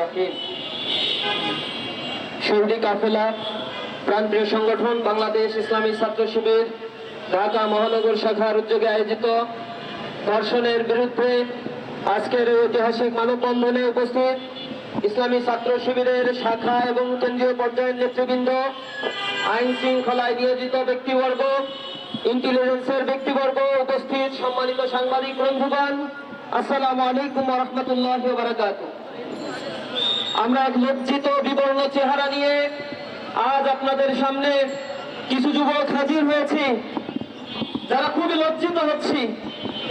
রহিম। কাফেলা প্রান্তীয় সংগঠন বাংলাদেশ ইসলামী ছাত্র শিবির, ঢাকা মহানগর শাখার উদ্যোগে আয়োজিত ধর্ষণের বিরুদ্ধে আজকের ঐতিহাসিক মানববন্ধনে উপস্থিত ইসলামী ছাত্র শিবিরের শাখা এবং কেন্দ্রীয় পর্যায়ের নেতৃবৃন্দ, আইন শৃঙ্খলায় নিয়োজিত ব্যক্তিবর্গ, ইন্টেলিজেন্সের ব্যক্তিবর্গ উপস্থিত সম্মানিত সাংবাদিক বন্ধুগণ, আসসালামু আলাইকুম রহমতুল্লাহ বারাকাতুহ। আমরা এক লজ্জিত, বিবর্ণ চেহারা নিয়ে আজ আপনাদের সামনে কিছু যুবক হাজির হয়েছি। যারা খুবই লজ্জিত হচ্ছি।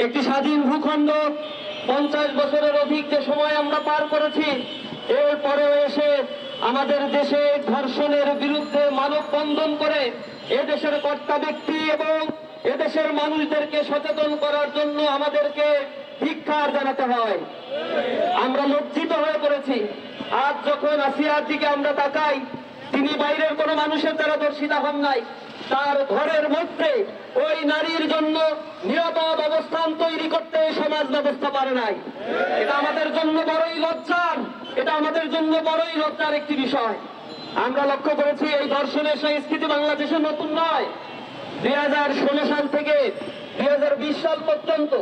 একটি স্বাধীন ভূখণ্ড, পঞ্চাশ বছরের অধিক যে সময় আমরা পার করেছি, এরপরেও এসে আমাদের দেশে ধর্ষণের বিরুদ্ধে মানববন্ধন করে এদেশের কর্তা ব্যক্তি এবং এদেশের মানুষদেরকে সচেতন করার জন্য আমাদেরকে ধিক্ষার জানাতে হয়। আমরা লজ্জিত পড়েছি আজ যখন আসিয়ার দিকে আমরা তাকাই, তিনি বাইরের কোনো মানুষের দ্বারা দর্শিতা হন নাই। তার ঘরের মধ্যে ওই নারীর জন্য নিরাপদ অবস্থান তৈরি করতে সমাজ ব্যবস্থা পারে নাই। এটা আমাদের জন্য বড়ই লজ্জার, এটা আমাদের জন্য বড়ই লজ্জার একটি বিষয়। আমরা লক্ষ্য করেছি, এই দর্শনের সংস্কৃতি বাংলাদেশে নতুন নয়। দুই হাজার ষোলো সাল থেকে দুই হাজার বিশ সাল পর্যন্ত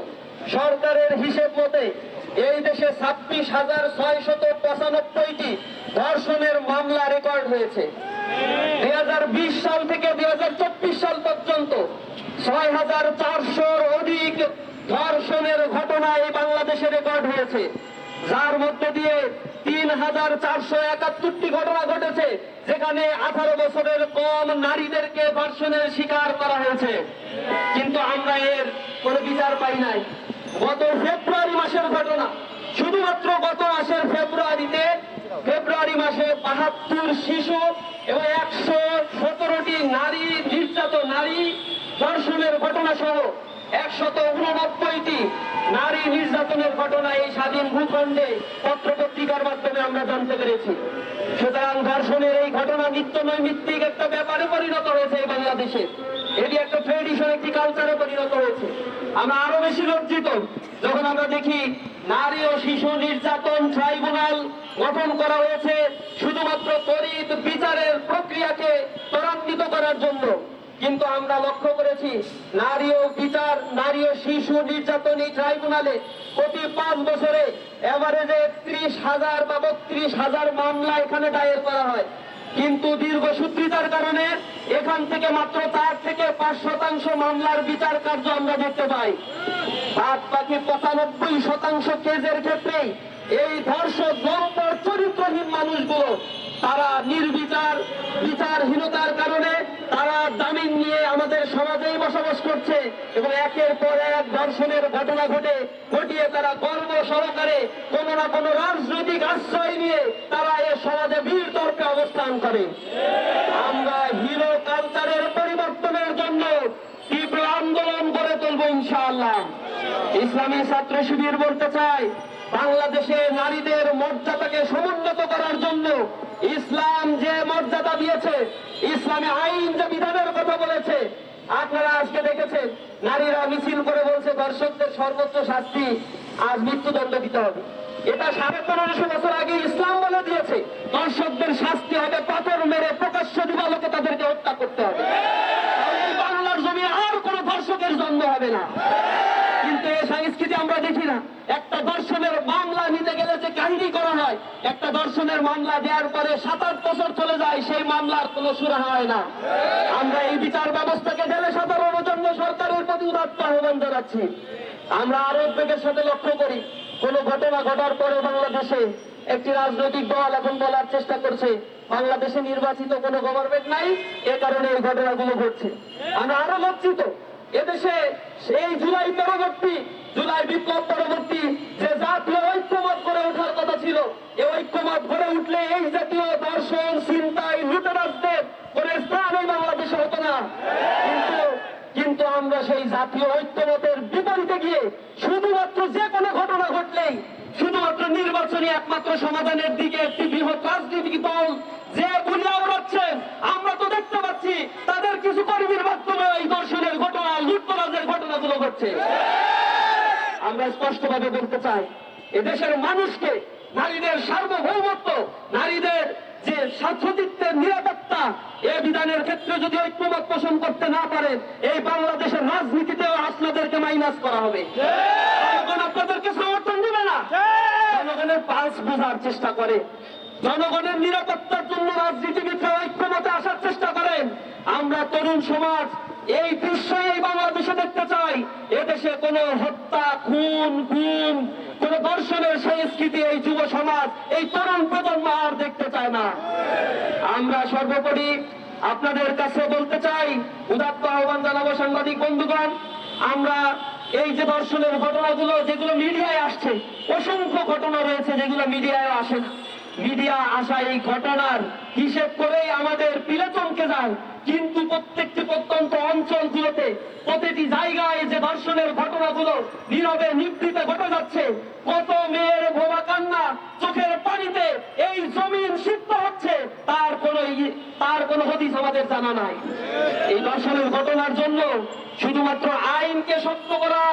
সরকারের হিসেব মতে এই দেশে ছাব্বিশ হাজার ছয় শত পঁচানব্বইটি ধর্ষণের মামলা রেকর্ড হয়েছে। দুই হাজার বিশ সাল থেকে দুই হাজার চব্বিশ সাল পর্যন্ত ছয় হাজার চারশোর অধিক ধর্ষণের ঘটনা এই বাংলাদেশে রেকর্ড হয়েছে। যার মধ্যে দিয়ে তিন হাজার চারশো একাত্তরটি ঘটনা ঘটেছে, যেখানে আঠারো বছরের কম নারীদেরকে ধর্ষণের শিকার করা হয়েছে। কিন্তু আমরা এর কোনো বিচার পাই নাই। গত ফেব্রুয়ারি মাসের ঘটনা শুধুমাত্র গত মাসের ফেব্রুয়ারিতে, ফেব্রুয়ারি মাসে বাহাত্তর শিশু এবং একশো সতেরোটি নারী, নির্যাত নারী ধর্ষণের ঘটনা সহ একশত উননব্বইটি নারী নির্যাতনের ঘটনা এই স্বাধীন ভূখণ্ডে পত্র পত্রিকার মাধ্যমে আমরা জানতে পেরেছি। সুতরাং ধর্ষণের এই ঘটনা নিত্য নৈমিত্তিক একটা ব্যাপারে পরিণত হয়েছে এই বাংলাদেশে। এটি একটা ট্রেডিশন একটি কালচারে পরিণত হয়েছে। আমরা আরও বেশি লজ্জিত যখন আমরা দেখি নারী ও শিশু নির্যাতন ট্রাইব্যুনাল গঠন করা হয়েছে শুধুমাত্র তড়িৎ বিচারের প্রক্রিয়াকে ত্বরান্বিত করার জন্য। কিন্তু আমরা লক্ষ্য করেছি, নারী ও বিচার, নারী ও শিশু নির্যাতন ট্রাইব্যুনালে প্রতি পাঁচ বছরে এভারেজে ত্রিশ হাজার বা বত্রিশ হাজার মামলা এখানে দায়ের করা হয়। কিন্তু দীর্ঘসূত্রিতার কারণে এখান থেকে মাত্র চার থেকে পাঁচ শতাংশ মামলার বিচার কার্য আমরা দেখতে পাই। বাদ বাকি পঁচানব্বই শতাংশ কেজের ক্ষেত্রেই এই ধর্ষক নম্বর চরিত্রহীন মানুষগুলো, তারা নির্বিচার, বিচারহীনতার কারণে তারা জামিন নিয়ে আমাদের বসবাস করছে এবং একের পর এক ধর্ষণের ঘটনা ঘটে। ঘটিয়ে তারা গর্ব সহকারে কোনো না কোনো রাজনৈতিক আশ্রয় নিয়ে তারা এ সমাজে বীর তর্কে অবস্থান করে। আমরা হিরো কালচারের পরিবর্তনের জন্য তীব্র আন্দোলন করে তুলব ইনশাআল্লাহ। ইসলামী ছাত্র শিবির বলতে চাই বাংলাদেশে নারীদের মর্যাদাকে সমুন্নত করার জন্য ইসলাম যে মর্যাদা দিয়েছে, ইসলামী আইন যে আপনারা আজকে দেখেছেন, নারীরা মিছিল করে বলছে, দর্শকদের সর্বোচ্চ শাস্তি আজ মৃত্যুদণ্ড দিতে হবে। এটা সাড়ে পনেরোশো বছর আগে ইসলাম বলে দিয়েছে, দর্শকদের শাস্তি হবে পাথর মেরে প্রকাশ্য দিবালোকে তাদেরকে হত্যা করতে হবে। বাংলার জমি আর কোনো দর্শকের জন্ম হবে না। কিন্তু এই সংস্কৃতি আমরা দেখি না। একটা দর্শনের মামলা নিতে গেলে যে কাহিনী করা হয়, একটা দর্শনের মামলা দেওয়ার পরে সাত আট বছর চলে যায়, সেই মামলার কোনো সুরা হয় না। আমরা এই বিচার ব্যবস্থাকে আহ্বান জানাচ্ছি। আমরা সাথে লক্ষ্য করি, কোন ঘটনা ঘটার পরে বাংলাদেশে একটি রাজনৈতিক দল এখন বলার চেষ্টা করছে, বাংলাদেশে নির্বাচিত গভর্নমেন্ট নাই, এ কারণে এই ঘটনাগুলো ঘটছে। আমরা আরও লজ্জিত, এদেশে এই জুলাই পরবর্তী, জুলাই বিপ্লব পরবর্তী যে জাতীয় ঐক্যমত গড়ে ওঠার কথা ছিল এই ঐক্যমত গড়ে উঠলে এই জাতীয় দর্শন চিন্তায় লুটেরাজদের কোনো স্থান এই বাংলাদেশে হতো না কিন্তু কিন্তু আমরা সেই জাতীয় ঐক্যমতের বিপরীতে গিয়ে শুধুমাত্র যে কোনো ঘটনা ঘটলেই শুধুমাত্র নির্বাচনী একমাত্র সমাধানের দিকে একটি বৃহৎ রাজনৈতিক দল যে গুলিয়া উড়াচ্ছেন আমরা তো দেখতে পাচ্ছি তাদের কিছু কর্মীর মাধ্যমে এই দর্শনের ঘটনা, লুটতরাজের ঘটনাগুলো ঘটছে। আমরা স্পষ্টভাবে বলতে চাই, এদেশের মানুষকে নারীদের সার্বভৌমত্ব, নারীদের যে স্বার্থদিত্বের নিরাপত্তা এ বিধানের ক্ষেত্রে যদি ঐক্যমত পোষণ করতে না পারেন এই বাংলাদেশের রাজনীতিতেও আপনাদেরকে মাইনাস করা হবে। আপনাদেরকে সমর্থন দিবে না। জনগণের পালস বোঝার চেষ্টা করে। জনগণের নিরাপত্তার জন্য রাজনীতিবিদরা ঐক্যমতে আসার চেষ্টা করেন। আমরা তরুণ সমাজ, এই দৃশ্য এই বাংলাদেশে দেখতে চাই। এদেশে কোনো হত্যা, খুন গুম কোন দর্শনের সংস্কৃতি, এই যুব সমাজ, এই তরুণ প্রজন্ম আমরা সর্বোপরি আপনাদের কাছে বলতে চাই, উদাত্ত আহ্বান জানাব সাংবাদিক বন্ধুগণ, আমরা এই যে দর্শনের ঘটনাগুলো যেগুলো মিডিয়ায় আসছে, অসংখ্য ঘটনা রয়েছে যেগুলো মিডিয়ায় আসে না। মিডিয়া আসা এই ঘটনার হিসেব করেই আমাদের পিলে চমকে যায়, কিন্তু প্রত্যেকটি প্রত্যন্ত অঞ্চলগুলোতে, প্রতিটি জায়গায় যে ধর্ষণের ঘটনাগুলো নীরবে নিবৃতে ঘটে জানা নাই। এই ধর্ষণের ঘটনার জন্য শুধুমাত্র আইনকে সত্য করা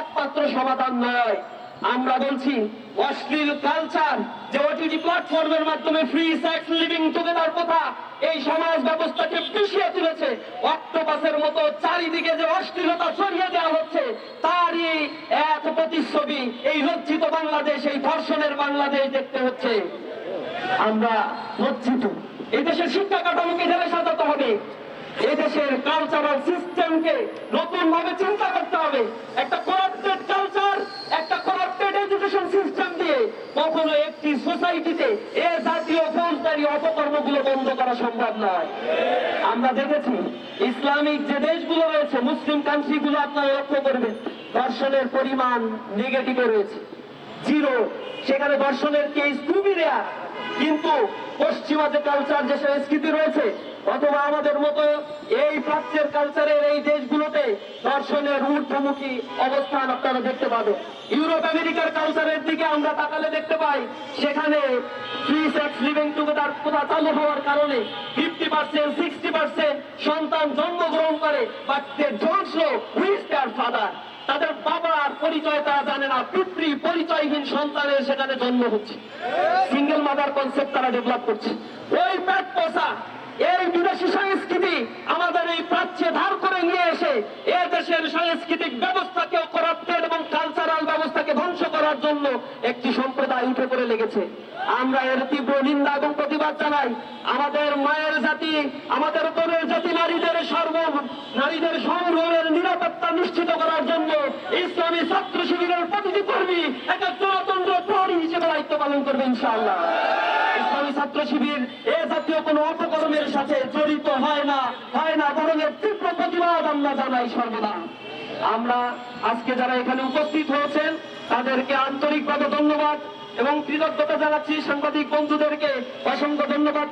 একমাত্র সমাধান নয়। আমরা বলছি, অশ্লীল কালচার যে ওটিটি প্ল্যাটফর্মের মাধ্যমে ফ্রি সেক্স লিভিং টুগেদার কথা, এই সমাজ ব্যবস্থাকে পিছিয়ে তুলেছে। অক্টোপাসের মতো চারিদিকে যে অশ্লীলতা ছড়িয়ে দেওয়া হচ্ছে, তারই এক প্রতিচ্ছবি এই লজ্জিত বাংলাদেশ, এই ধর্ষণের বাংলাদেশ দেখতে হচ্ছে। আমরা লজ্জিত। এই দেশের শিক্ষা কাঠামোকে ঢেলে সাজাতে হবে। এই দেশের কালচারাল সিস্টেমকে নতুন ভাবে চিন্তা করতে হবে। একটা করাপ্টেড কালচার একটা করাপ্টেড এডুকেশন সিস্টেম দিয়ে কখনো একটি সোসাইটিতে এ জাতীয় ফৌজদারি অপকর্মগুলো বন্ধ করা সম্ভব নয়। আমরা দেখেছি ইসলামিক যে দেশগুলো রয়েছে, মুসলিম কান্ট্রিগুলো আপনারা লক্ষ্য করবেন, ধর্ষণের পরিমাণ নেগেটিভে রয়েছে। জিরো সেখানে দর্শনের কেস খুবই রেয়ার কিন্তু পশ্চিমা যে কালচার যে সংস্কৃতি রয়েছে, অথবা আমাদের মতো এই প্রাচ্যের কালচারের এই দেশগুলোতে দর্শনের ঊর্ধ্বমুখী অবস্থান আপনারা দেখতে পাবেন। ইউরোপ আমেরিকার কালচারের দিকে আমরা তাকালে দেখতে পাই, সেখানে ফ্রি সেক্স লিভিং টুগেদার কোথা চালু হওয়ার কারণে ফিফটি পার্সেন্ট সিক্সটি পার্সেন্ট সন্তান জন্মগ্রহণ করে but they don't know who's their father বাবার পরিচয় তারা জানে না, পিতৃ পরিচয়হীন সন্তানের সেখানে জন্ম হচ্ছে। সিঙ্গেল মাদার কনসেপ্ট তারা ডেভেলপ করছে। ওই পেট পোষা, এই বিদেশি সংস্কৃতি আমাদের এই প্রাচ্যে ধার করে নিয়ে এসে এ দেশের সাংস্কৃতিক ব্যবস্থাকে করাপ্টেড এবং কালচারাল ব্যবস্থাকে ধ্বংস করার জন্য একটি সম্প্রদায় উঠে পড়ে লেগেছে। আমরা এর তীব্র নিন্দা এবং প্রতিবাদ জানাই। আমাদের মায়ের জাতি, আমাদের তরুণ জাতি নারীদের সর্ব নারীদের সংগ্রহের নিরাপত্তা নিশ্চিত করার জন্য ইসলামী ছাত্র শিবিরের প্রতিটি কর্মী একটা জনতন্ত্র প্রহরী হিসেবে দায়িত্ব পালন করবে ইনশাআল্লাহ। ইসলামী ছাত্র শিবির এ জাতীয় কোনো অপকর্মের সাথে জড়িত হয় না হয় না, বরং এর তীব্র প্রতিবাদ আমরা জানাই সর্বদা। আমরা আজকে যারা এখানে উপস্থিত হয়েছেন, তাদেরকে আন্তরিকভাবে ধন্যবাদ। এবং কৃতজ্ঞতা জানাচ্ছি সাংবাদিক বন্ধুদেরকে অসংখ্য ধন্যবাদ